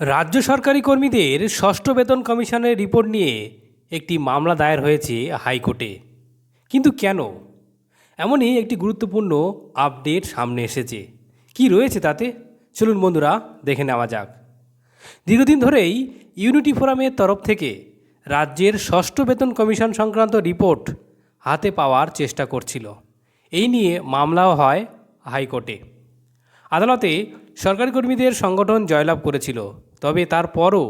রাজ্য সরকারি কর্মীদের ষষ্ঠ বেতন কমিশনের রিপোর্ট নিয়ে একটি মামলা দায়ের হয়েছে হাইকোর্টে। কিন্তু কেন? এমনই একটি গুরুত্বপূর্ণ আপডেট সামনে এসেছে। কি রয়েছে তাতে? চলুন বন্ধুরা, দেখে নেওয়া যাক। দীর্ঘদিন ধরেই ইউনিটি ফোরামের তরফ থেকে রাজ্যের ষষ্ঠ বেতন কমিশন সংক্রান্ত রিপোর্ট হাতে পাওয়ার চেষ্টা করছিল। এই নিয়ে মামলাও হয় হাইকোর্টে। আদালতে সরকারি কর্মীদের সংগঠন জয়লাভ করেছিল। তবে তারপরও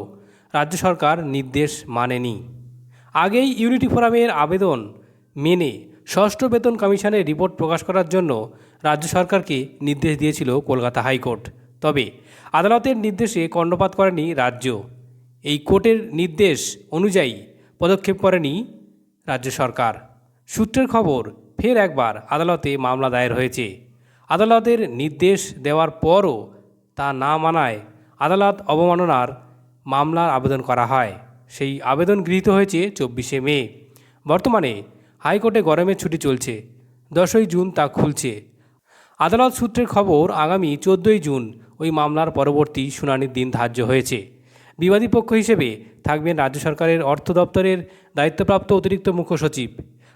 রাজ্য সরকার নির্দেশ মানেনি। আগেই ইউনিটি ফোরামের আবেদন মেনে ষষ্ঠ বেতন কমিশনের রিপোর্ট প্রকাশ করার জন্য রাজ্য সরকারকে নির্দেশ দিয়েছিল কলকাতা হাইকোর্ট। তবে আদালতের নির্দেশে কর্ণপাত করেনি রাজ্য। এই কোর্টের নির্দেশ অনুযায়ী পদক্ষেপ করেনি রাজ্য সরকার। সূত্রের খবর, ফের একবার আদালতে মামলা দায়ের হয়েছে। আদালতের নির্দেশ দেওয়ার পরও তা না মানায় আদালত অবমাননার মামলার আবেদন করা হয়। সেই আবেদন গৃহীত হয়েছে চব্বিশে মে। বর্তমানে হাইকোর্টে গরমের ছুটি চলছে। দশই জুন তা খুলছে। আদালত সূত্রের খবর, আগামী চোদ্দোই জুন ওই মামলার পরবর্তী শুনানির দিন ধার্য হয়েছে। বিবাদী পক্ষ হিসেবে থাকবেন রাজ্য সরকারের অর্থ দপ্তরের দায়িত্বপ্রাপ্ত অতিরিক্ত মুখ্য সচিব।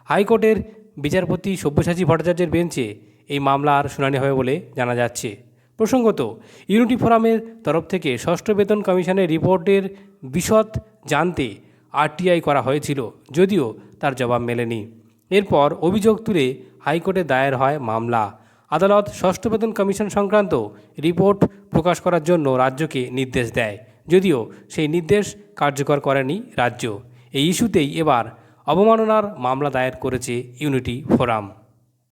হাইকোর্টের বিচারপতি সব্যসাচী ভট্টাচার্যের বেঞ্চে এই মামলার শুনানি হবে বলে জানা যাচ্ছে। প্রসঙ্গত, ইউনিটি ফোরামের তরফ থেকে ষষ্ঠ বেতন কমিশনের রিপোর্টের বিশদ জানতে আরটিআই করা হয়েছিল, যদিও তার জবাব মেলেনি। এরপর অভিযোগ তুলে হাইকোর্টে দায়ের হয় মামলা। আদালত ষষ্ঠ বেতন কমিশন সংক্রান্ত রিপোর্ট প্রকাশ করার জন্য রাজ্যকে নির্দেশ দেয়, যদিও সেই নির্দেশ কার্যকর করেনি রাজ্য। এই ইস্যুতেই এবার অবমাননার মামলা দায়ের করেছে ইউনিটি ফোরাম।